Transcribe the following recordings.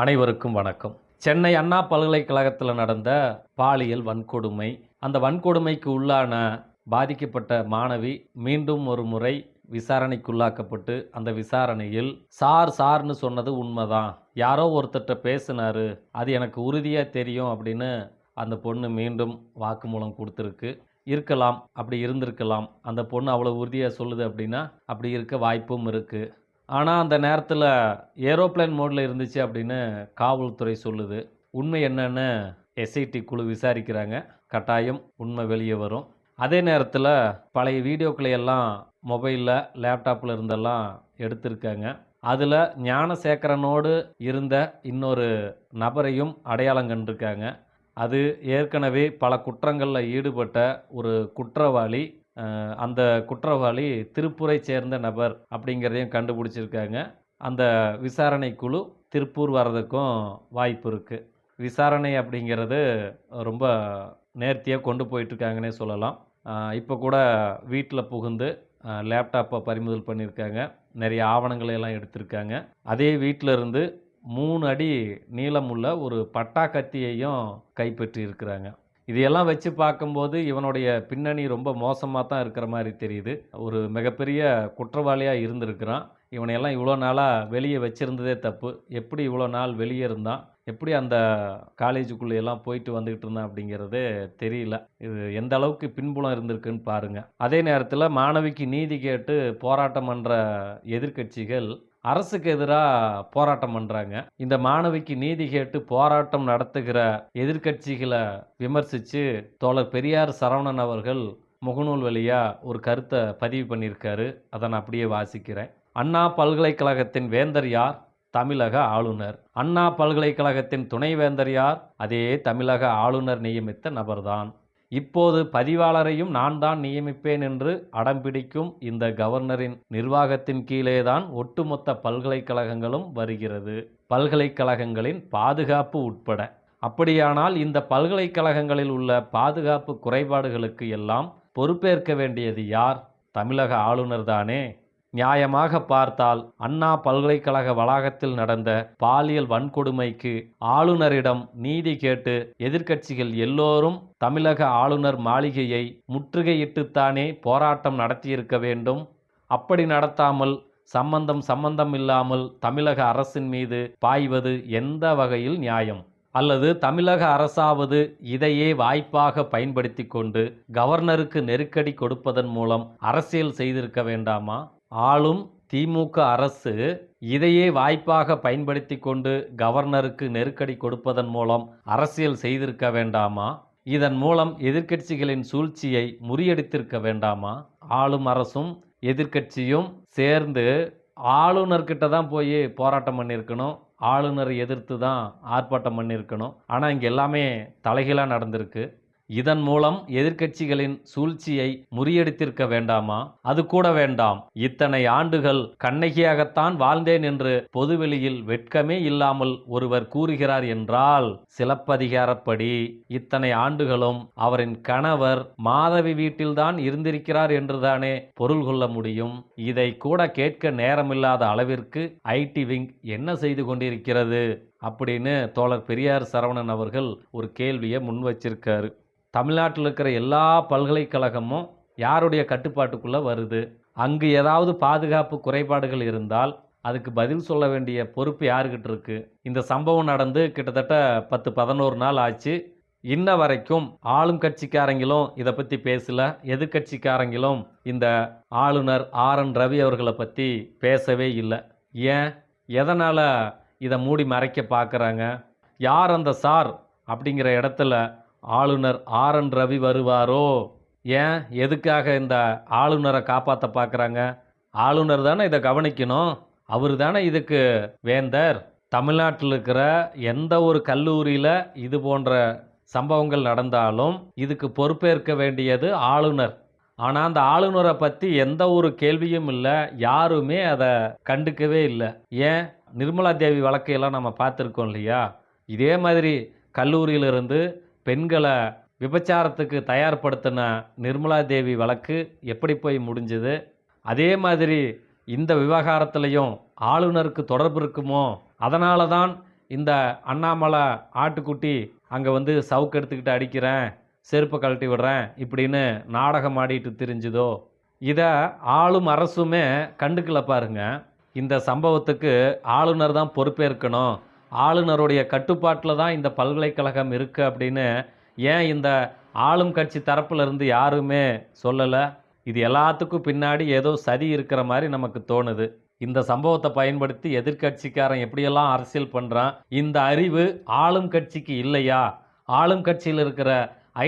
அனைவருக்கும் வணக்கம். சென்னை அண்ணா பல்கலைக்கழகத்தில் நடந்த பாலியல் வன்கொடுமை அந்த வன்கொடுமைக்கு உள்ளான பாதிக்கப்பட்ட மாணவி மீண்டும் ஒரு முறை விசாரணைக்குள்ளாக்கப்பட்டு அந்த விசாரணையில் சார் சார்னு சொன்னது உண்மைதான். யாரோ ஒருத்தர்கிட்ட பேசினாரு அது எனக்கு உறுதியாக தெரியும் அப்படின்னு அந்த பொண்ணு மீண்டும் வாக்குமூலம் கொடுத்துருக்கு. இருக்கலாம் அப்படி இருந்திருக்கலாம். அந்த பொண்ணு அவ்வளோ உறுதியாக சொல்லுது அப்படின்னா அப்படி இருக்க வாய்ப்பும் இருக்குது ஆனால் அந்த நேரத்தில் ஏரோப்ளேன் மோடில் இருந்துச்சு அப்படின்னு காவல்துறை சொல்லுது. உண்மை என்னன்னு எஸ்ஐடி குழு விசாரிக்கிறாங்க. கட்டாயம் உண்மை வெளியே வரும். அதே நேரத்தில் பழைய வீடியோக்களை எல்லாம் மொபைலில் லேப்டாப்பில் இருந்தெல்லாம் எடுத்திருக்காங்க. அதில் ஞானசேகரனோடு இருந்த இன்னொரு நபரையும் அடையாளம் கண்டிருக்காங்க. அது ஏற்கனவே பல குற்றங்களில் ஈடுபட்ட ஒரு குற்றவாளி. அந்த குற்றவாளி திருப்பூரை சேர்ந்த நபர் அப்படிங்கிறதையும் கண்டுபிடிச்சிருக்காங்க. அந்த விசாரணை குழு திருப்பூர் வர்றதுக்கும் வாய்ப்பு இருக்குது விசாரணை அப்படிங்கிறது ரொம்ப நேர்த்தியாக கொண்டு போயிட்டுருக்காங்கன்னே சொல்லலாம். இப்போ கூட வீட்டில் புகுந்து லேப்டாப்பை பறிமுதல் பண்ணியிருக்காங்க. நிறைய ஆவணங்களை எல்லாம் எடுத்திருக்காங்க. அதே வீட்டில் இருந்து மூணு அடி நீளமுள்ள ஒரு பட்டா கத்தியையும் கைப்பற்றி இருக்கிறாங்க இதையெல்லாம் வச்சு பார்க்கும்போது இவனுடைய பின்னணி ரொம்ப மோசமாக தான் இருக்கிற மாதிரி தெரியுது. ஒரு மிகப்பெரிய குற்றவாளியாக இருந்திருக்கிறான். இவனையெல்லாம் இவ்வளோ நாளாக வெளியே வச்சிருந்ததே தப்பு. எப்படி இவ்வளோ நாள் வெளியே இருந்தான்? எப்படி அந்த காலேஜுக்குள்ளே எல்லாம் போயிட்டு வந்துக்கிட்டு இருந்தான் அப்படிங்கிறது தெரியல. இது எந்த அளவுக்கு பின்புலம் இருந்திருக்குன்னு பாருங்கள் அதே நேரத்தில் மாணவிக்கு நீதி கேட்டு போராட்டம் பண்ணுற எதிர்க்கட்சிகள் அரசுக்கு எதிராக போராட்டம் பண்ணுறாங்க இந்த மாணவிக்கு நீதி கேட்டு போராட்டம் நடத்துகிற எதிர்க்கட்சிகளை விமர்சித்து தோழர் பெரியார் சரவணன் அவர்கள் முகநூல் வழியாக ஒரு கருத்தை பதிவு பண்ணியிருக்காரு. அதை நான் அப்படியே வாசிக்கிறேன். அண்ணா பல்கலைக்கழகத்தின் வேந்தர் யார்? தமிழக ஆளுநர். அண்ணா பல்கலைக்கழகத்தின் துணைவேந்தர் யார்? அதே தமிழக ஆளுநர் நியமித்த நபர்தான். இப்போது பதிவாளரையும் நான் தான் நியமிப்பேன் என்று அடம்பிடிக்கும் இந்த கவர்னரின் நிர்வாகத்தின் கீழேதான் ஒட்டுமொத்த பல்கலைக்கழகங்களும் வருகிறது. பல்கலைக்கழகங்களின் பாதுகாப்பு உட்பட. அப்படியானால் இந்த பல்கலைக்கழகங்களில் உள்ள பாதுகாப்பு குறைபாடுகளுக்கு எல்லாம் பொறுப்பேற்க வேண்டியது யார்? தமிழக ஆளுநர் தானே? நியாயமாக பார்த்தால் அண்ணா பல்கலைக்கழக வளாகத்தில் நடந்த பாலியல் வன்கொடுமைக்கு ஆளுநரிடம் நீதி கேட்டு எதிர்க்கட்சிகள் எல்லோரும் தமிழக ஆளுநர் மாளிகையை முற்றுகையிட்டுத்தானே போராட்டம் நடத்தியிருக்க வேண்டும். அப்படி நடத்தாமல் சம்பந்தம் சம்பந்தம் இல்லாமல் தமிழக அரசின் மீது பாய்வது எந்த வகையில் நியாயம்? அல்லது தமிழக அரசாவது இதையே வாய்ப்பாக பயன்படுத்தி கொண்டு கவர்னருக்கு நெருக்கடி கொடுப்பதன் மூலம் அரசியல் செய்திருக்க வேண்டாமா? ஆளும் திமுக அரசு இதையே வாய்ப்பாக பயன்படுத்தி கொண்டு கவர்னருக்கு நெருக்கடி கொடுப்பதன் மூலம் அரசியல் செய்திருக்க வேண்டாமா? இதன் மூலம் எதிர்க்கட்சிகளின் சூழ்ச்சியை முறியடித்திருக்க வேண்டாமா? ஆளும் அரசும் எதிர்க்கட்சியும் சேர்ந்து ஆளுநர்கிட்ட தான் போய் போராட்டம் பண்ணியிருக்கணும். ஆளுநரை எதிர்த்து தான் ஆர்ப்பாட்டம் பண்ணியிருக்கணும். ஆனால் இங்கே எல்லாமே தலைகீழாக நடந்திருக்கு. இதன் மூலம் எதிர்க்கட்சிகளின் சூழ்ச்சியை முறியடித்திருக்க வேண்டாமா? அது கூட வேண்டாம். இத்தனை ஆண்டுகள் கண்ணகியாகத்தான் வாழ்ந்தேன் என்று பொதுவெளியில் வெட்கமே இல்லாமல் ஒருவர் கூறுகிறார் என்றால் சிலப்பதிகாரப்படி இத்தனை ஆண்டுகளும் அவரின் கணவர் மாதவி வீட்டில்தான் இருந்திருக்கிறார் என்றுதானே பொருள் கொள்ள முடியும். இதை கூட கேட்க நேரமில்லாத அளவிற்கு ஐடி விங் என்ன செய்து கொண்டிருக்கிறது? அப்படின்னு தோழர் பெரியார் சரவணன் அவர்கள் ஒரு கேள்வியை முன் வச்சிருக்காரு. தமிழ்நாட்டில் இருக்கிற எல்லா பல்கலைக்கழகமும் யாருடைய கட்டுப்பாட்டுக்குள்ளே வருது? அங்கு ஏதாவது பாதுகாப்பு குறைபாடுகள் இருந்தால் அதுக்கு பதில் சொல்ல வேண்டிய பொறுப்பு யாருக்கிட்ட இருக்கு? இந்த சம்பவம் நடந்து கிட்டத்தட்ட பத்து பதினோரு நாள் ஆச்சு. இன்ன வரைக்கும் ஆளும் கட்சிக்காரங்களும் இதை பற்றி பேசல. எதிர்கட்சிக்காரங்களும் இந்த ஆளுநர் ஆர் என் ரவி அவர்களை பற்றி பேசவே இல்லை. ஏன்? எதனால் இதை மூடி மறைக்க பார்க்குறாங்க யார் அந்த சார் அப்படிங்கிற இடத்துல ஆளுநர் ஆர் என் ரவி வருவாரோ? ஏன்? எதுக்காக இந்த ஆளுநரை காப்பாற்ற பார்க்குறாங்க? ஆளுநர் தானே இதை கவனிக்கணும். அவர் தானே இதுக்கு வேந்தர். தமிழ்நாட்டில் இருக்கிற எந்த ஒரு கல்லூரியில் இது போன்ற சம்பவங்கள் நடந்தாலும் இதுக்கு பொறுப்பேற்க வேண்டியது ஆளுநர். ஆனால் அந்த ஆளுநரை பற்றி எந்த ஒரு கேள்வியும் இல்லை. யாருமே அதை கண்டுக்கவே இல்லை. ஏன்? நிர்மலா தேவி வழக்கையெல்லாம் நம்ம பார்த்துருக்கோம் இல்லையா? இதே மாதிரி கல்லூரியிலிருந்து பெண்களை விபச்சாரத்துக்கு தயார்படுத்தின நிர்மலா தேவி வழக்கு எப்படி போய் முடிஞ்சது? அதே மாதிரி இந்த விவகாரத்திலையும் ஆளுநருக்கு தொடர்பு இருக்குமோ? அதனால தான் இந்த அண்ணாமலை ஆட்டுக்குட்டி அங்கே வந்து சவுக்கு எடுத்துக்கிட்டு அடிக்கிறேன் செருப்பை கழட்டி விடுறேன் இப்படின்னு நாடகம் ஆடிட்டு தெரிஞ்சுதோ? இதை ஆளும் அரசுமே கண்டுக்கல பாருங்க. இந்த சம்பவத்துக்கு ஆளுநர் தான் பொறுப்பேற்கணும். ஆளுநருடைய கட்டுப்பாட்டில் தான் இந்த பல்கலைக்கழகம் இருக்குது அப்படின்னு ஏன் இந்த ஆளும் கட்சி தரப்புல இருந்து யாருமே சொல்லலை? இது எல்லாத்துக்கும் பின்னாடி ஏதோ சதி இருக்கிற மாதிரி நமக்கு தோணுது. இந்த சம்பவத்தை பயன்படுத்தி எதிர்க்கட்சிக்காரன் எப்படியெல்லாம் அரசியல் பண்ணுறான் இந்த அறிவு ஆளும் கட்சிக்கு இல்லையா? ஆளும் கட்சியில் இருக்கிற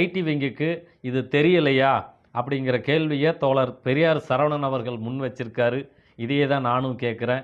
ஐடி விங்குக்கு இது தெரியலையா? அப்படிங்கிற கேள்வியை தோழர் பெரியார் சரவணன் அவர்கள் முன் வச்சிருக்காரு. இதையே தான் நானும் கேட்குறேன்